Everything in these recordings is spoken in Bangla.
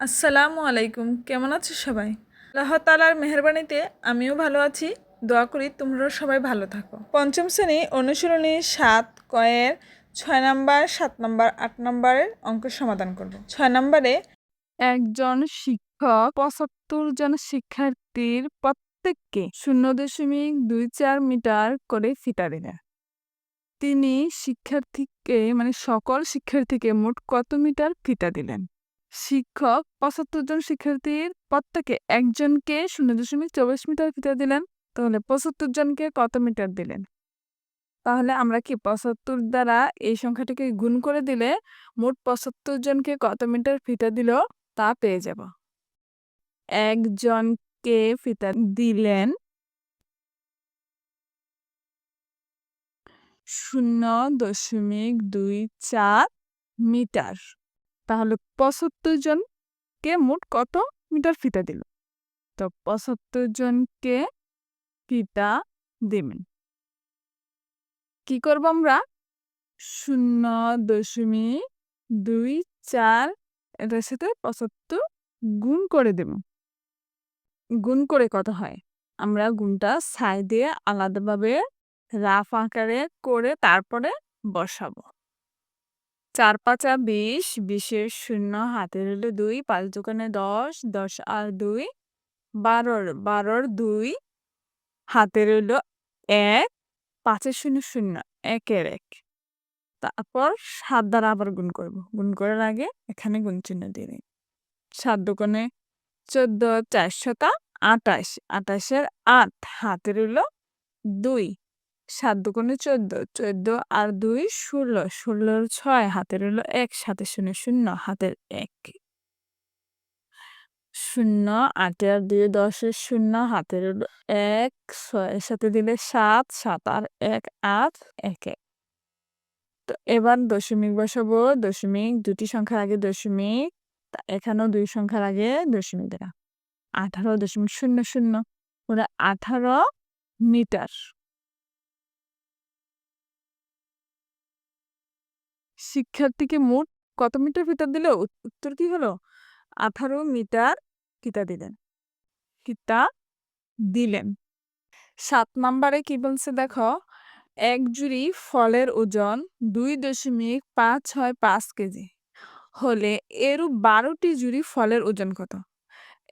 আসসালামু আলাইকুম। কেমন আছো সবাই? আল্লাহ তালার মেহরবানিতে আমিও ভালো আছি। দোয়া করি তোমরাও সবাই ভালো থাকো। পঞ্চম শ্রেণি অনুশীলনী সাত কয়ের ছয় নাম্বার, সাত নাম্বার, আট নাম্বারের অঙ্ক সমাধান করব। ছয় নাম্বারে, একজন শিক্ষক পঁচাত্তর জন শিক্ষার্থীর প্রত্যেককে শূন্য দশমিক দুই চার মিটার করে ফিতা দিলেন। তিনি শিক্ষার্থীকে মানে সকল শিক্ষার্থীকে মোট কত মিটার ফিতা দিলেন? শিক্ষক পঁচাত্তর জন শিক্ষার্থীর প্রত্যেকে একজনকে শূন্য দশমিক চব্বিশ মিটার ফিতা দিলেন। তাহলে পঁচাত্তর জনকে কত মিটার দিলেন? তাহলে আমরা কি পঁচাত্তর দ্বারা এই সংখ্যাটিকে গুণ করে দিলে মোট পঁচাত্তর জনকে কত মিটার ফিতা দিল তা পেয়ে যাব। একজনকে ফিতা দিলেন শূন্য দশমিক দুই চার মিটার। তাহলে পঁচাত্তর জনকে মোট কত মিটার ফিতা দিল? তো পঁচাত্তর জনকে ফিতা দিবেন। কি করব আমরা? শূন্য দশমিক দুই চার এটার সাথে পঁচাত্তর গুণ করে দেব। গুণ করে কত হয়? আমরা গুণটা সাইডে আলাদাভাবে রাফ আকারে করে তারপরে বসাবো। চার পাঁচা বিশ, বিশের শূন্য হাতের হলো দুই, পাঁচ দোকানে দশ দশ আর দুই, বারোর বারোর দুই, হাতের হলো এক, পাঁচের শূন্য শূন্য, একের এক। তারপর সাত দ্বারা আবার গুণ করব। গুণ করার আগে এখানে গুণ চিহ্ন দিয়ে দিই। সাত দোকানে চোদ্দ চারশোটা আটাশ, আটাশের আট, হাতের হলো দুই। সাত দোকানে চোদ্দ চোদ্দ আর দুই ষোলো ষোলোর ছয়, হাতের হলো এক সাথে শূন্য শূন্য, হাতের এক। শূন্য আটের আর দুই দশের শূন্য, হাতের হলো এক, ছয়ের সাথে দিলে সাত সাত আর এক, আট, এক এক। তো এবার দশমিক বসাবো, দশমিক দুটি সংখ্যার আগে দশমিক, তা এখানেও দুই সংখ্যার আগে দশমিক দেয়া। আঠারো দশমিক শূন্য শূন্য ওরা আঠারো মিটার। শিক্ষার্থীকে মোট কত মিটার ফিতা দিল? উত্তর কি হলো? আঠারো মিটার ফিতা দিলেন। ফিতা দিলেন। সাত নম্বরে কি বলছে দেখো? এক জুড়ি ফলের ওজন দুই দশমিক পাঁচ ছয় পাঁচ কেজি। হলে এরূপ বারোটি জুড়ি ফলের ওজন কত?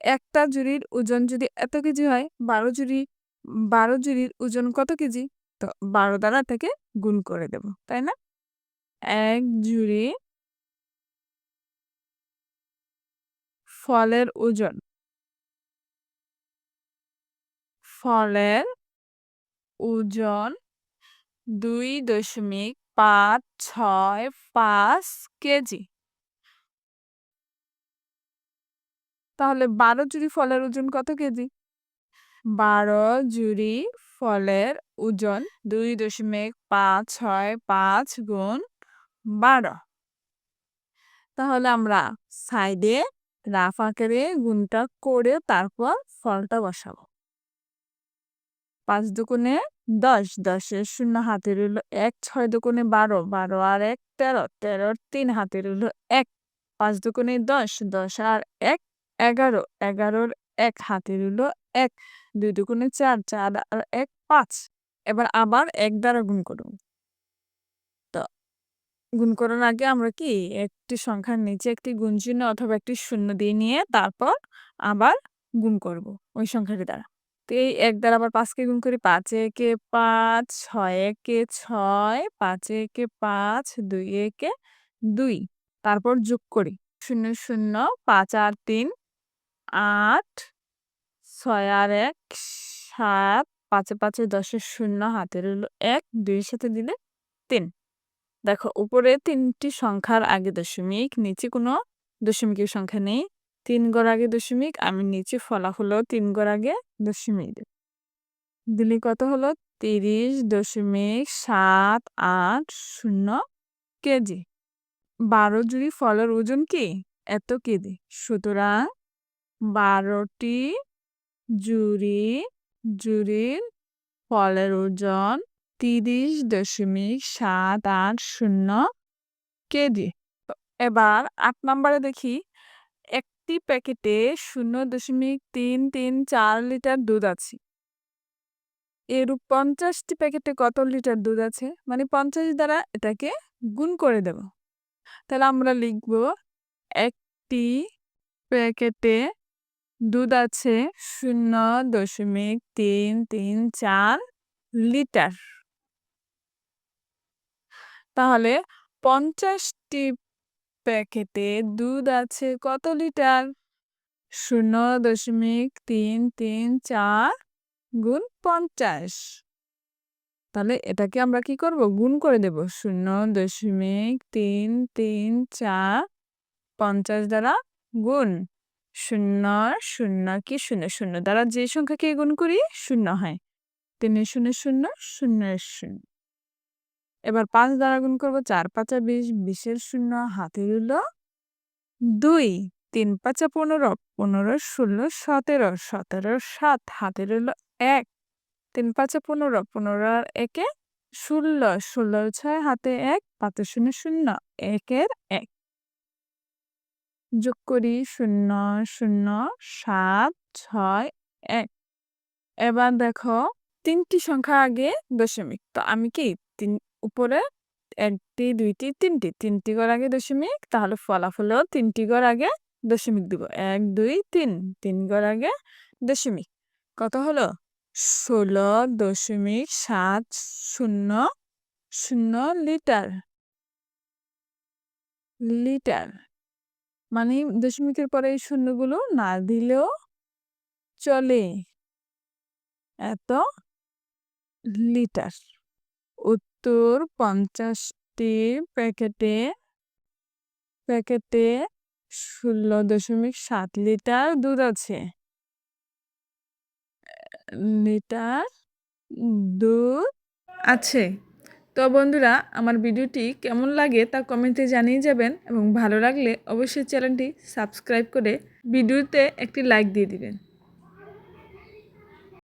একটা জুড়ির ওজন যদি এত কেজি হয়, বারো জুড়ি, বারো জুড়ির ওজন কত কেজি? তো বারো দ্বারা থেকে গুণ করে দেব, তাই না? এক জুড়ি ফলের ওজন। ফলের ওজন দুই দশমিক পাঁচ ছয় পাঁচ কেজি। তাহলে বারো জুড়ি ফলের ওজন কত কেজি? বারো জুড়ি ফলের ওজন দুই দশমিক পাঁচ ছয় পাঁচ গুণ বারো। তাহলে আমরা সাইডে রাফ আকারে গুণটা করে তারপর ফলটা বসাবো। পাঁচ দুগুণে দশ, দশের শূন্য হাতের হলো এক, ছয় দুগুণে বারো বারো আর এক, তেরো তেরোর তিন হাতের হলো এক। পাঁচ দুগুণে দশ দশ আর এক, এগারো এগারোর এক হাতের হলো এক। দুই দুগুণে চার চার আর এক, পাঁচ। এবার আবার এক দ্বারা গুণ করুন গুণ করার আগে আমরা কি একটি সংখ্যার নিচে একটি গুণ চিহ্ন অথবা একটি শূন্য দিয়ে নিয়ে তারপর আবার গুণ করব ওই সংখ্যাটি দ্বারা। তো এই এক দ্বারা আবার পাঁচকে গুণ করি, পাঁচ একে পাঁচ ছয় একে ছয়, পাঁচ একে পাঁচ দুই একে দুই, তারপর যোগ করি। শূন্য শূন্য পাঁচ আর তিন, আট ছয় আর এক সাত, পাঁচে পাঁচে দশের শূন্য, হাতের হলো এক, দুইয়ের সাথে দিলে তিন। দেখো, উপরে তিনটি সংখ্যার আগে দশমিক, নিচে কোনো দশমিকের সংখ্যা নেই। তিন গড় আগে দশমিক, আমি নিচে ফলাফল তিন গড় আগে দশমিক। দিলে কত হলো? তিরিশ দশমিক সাত আট শূন্য কেজি। বারো জুড়ি ফলের ওজন কি? এত কেজি। সুতরাং বারোটি জুড়ি, জুড়ির ফলের ওজন তিরিশ দশমিক সাত আট শূন্য কেজি। এবার আট নম্বরে দেখি, একটি প্যাকেটে শূন্য দশমিক তিন তিন চার লিটার দুধ আছে। এরূপ পঞ্চাশটি প্যাকেটে কত লিটার দুধ আছে? মানে পঞ্চাশ দ্বারা এটাকে গুণ করে দেব। তাহলে আমরা লিখব, একটি প্যাকেটে দুধ আছে শূন্য দশমিক তিন তিন চার লিটার। তাহলে পঞ্চাশটি প্যাকেটে দুধ আছে কত লিটার? শূন্য দশমিক তিন তিন চার গুণ পঞ্চাশ। তাহলে এটাকে আমরা কি করব? গুণ করে দেব। শূন্য দশমিক তিন তিন চার পঞ্চাশ দ্বারা গুণ শূন্য শূন্য কি শূন্য? শূন্য দ্বারা যে সংখ্যাকে গুণ করি, শূন্য হয়। তিনে শূন্য শূন্য শূন্য শূন্য। এবার পাঁচ দ্বারা গুণ করব চার পাঁচা বিশ, বিশের শূন্য, হাতে রইল দুই, তিন পাঁচা পনেরো পনেরো ষোলো, সতেরো সতেরো সাত, হাতে রইল এক। তিন পাঁচা পনেরো পনেরো আর একে ষোলো ষোলো ছয়, হাতে এক, পাঁচে শূন্য শূন্য, একের এক। যোগ করি শূন্য শূন্য, সাত, ছয়, এক। এবার দেখো তিনটি সংখ্যা আগে দশমিক, তো আমি কি তিন উপরে একটি, দুইটি, তিনটি। তিনটি ঘর আগে দশমিক, তাহলে ফলাফলেও তিনটি ঘর আগে দশমিক দিব। এক, দুই, তিন। তিন ঘর আগে দশমিক। কত হলো? ষোলো দশমিক সাত শূন্য শূন্য লিটার। লিটার। মানে দশমিকের পরে এই শূন্যগুলো না দিলেও চলে। এত লিটার। উত্তর পঞ্চাশটি প্যাকেটে প্যাকেটে ষোলো দশমিক সাত লিটার দুধ আছে। লিটার দুধ আছে। তো বন্ধুরা, আমার ভিডিওটি কেমন লাগে তা কমেন্টে জানিয়ে যাবেন এবং ভালো লাগলে অবশ্যই চ্যানেলটি সাবস্ক্রাইব করে ভিডিওতে একটি লাইক দিয়ে দিবেন।